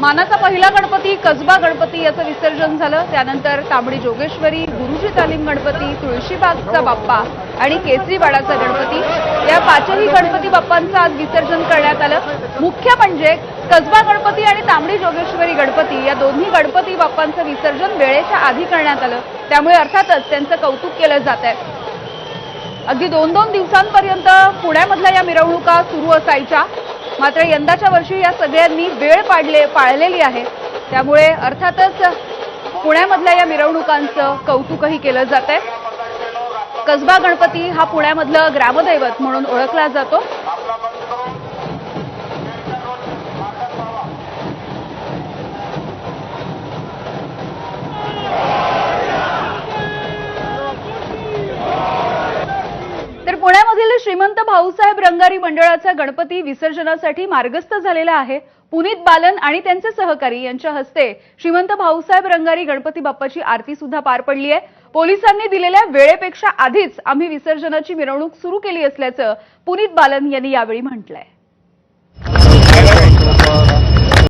मानाचा पहिला गणपती कसबा गणपती याचं विसर्जन झालं. त्यानंतर तांबडी जोगेश्वरी गुरुजी तालीम गणपती तुळशीबागचा बाप्पा आणि केसरीवाडाचा गणपती. या पाचही गणपती बाप्पांचं आज विसर्जन करण्यात आलं. मुख्य म्हणजे कसबा गणपती आणि तांबडी जोगेश्वरी गणपती या दोन्ही गणपती बाप्पांचं विसर्जन वेळेच्या आधी करण्यात आलं. त्यामुळे अर्थातच त्यांचं कौतुक केलं जात आहे. अगदी दोन दोन दिवसांपर्यंत पुण्यामधल्या या मिरवणुका सुरू असायच्या. मात्र यंदाच्या वर्षी या सगळ्यांनी वेळ पाडले पाळलेली आहे. त्यामुळे अर्थातच पुण्यामधल्या या मिरवणुकांचं कौतुकही केलं जात आहे कसबा गणपती हा पुण्यामधलं ग्रामदैवत म्हणून ओळखला जातो. श्रीमंत भाऊसाहेब रंगारी मंडळाचा गणपती विसर्जनासाठी मार्गस्थ झालेला आहे. पुनीत बालन आणि त्यांचे सहकारी यांच्या हस्ते श्रीमंत भाऊसाहेब रंगारी गणपती बाप्पाची आरती सुद्धा पार पडली आहे. पोलिसांनी दिलेल्या वेळेपेक्षा आधीच आम्ही विसर्जनाची मिरवणूक सुरू केली असल्याचं पुनीत बालन यांनी यावेळी म्हटलंय.